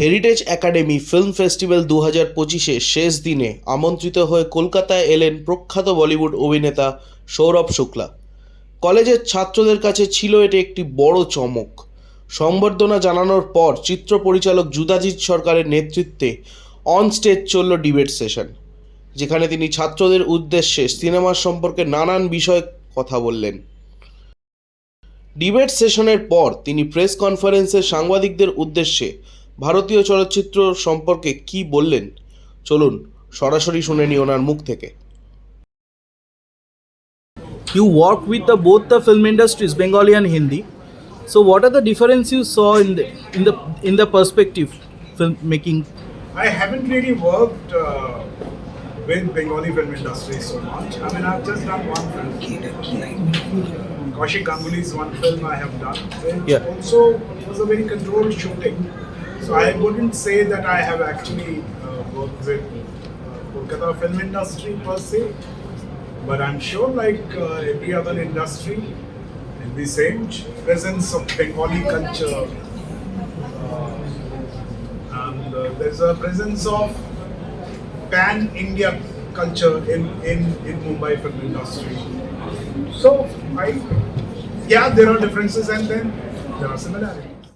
Heritage academy film festival দু হাজার পঁচিশের শেষ দিনে আমন্ত্রিত হয়ে কলকাতায় এলেন প্রখ্যাত বলিউড অভিনেতা সৌরভ শুক্লা। কলেজের ছাত্রদের কাছে ছিল এটি একটি বড় চমক। সংবর্ধনা জানানোর পর চিত্র পরিচালক জুদাজিৎ সরকারের নেতৃত্বে অন স্টেজ চলল ডিবেট সেশন যেখানে তিনি ছাত্রদের উদ্দেশ্যে সিনেমার সম্পর্কে নানান বিষয়ে কথা বললেন। ডিবেট সেশনের পর তিনি প্রেস কনফারেন্সে সাংবাদিকদের উদ্দেশ্যে ভারতীয় চলচ্চিত্র সম্পর্কে কি বললেন চলুন সরাসরি শুনে নি ওনার মুখ থেকে you work with the both the film industries bengali and hindi so what are the difference you saw in the in the in the perspective film making I haven't really worked uh, with Bengali film industry so much. I mean, I've just done one film. Kaushik Ganguly's one film I have done. Yeah. Also was a very controlled shooting. So I wouldn't say that I have actually uh, worked with uh, Kolkata film industry per se. But I'm sure, like uh, every other industry, in the same presence of Bengali culture, uh, and uh, there's a presence of pan India culture in, in, in Mumbai film industry. So I yeah, there are differences and then there are similarities.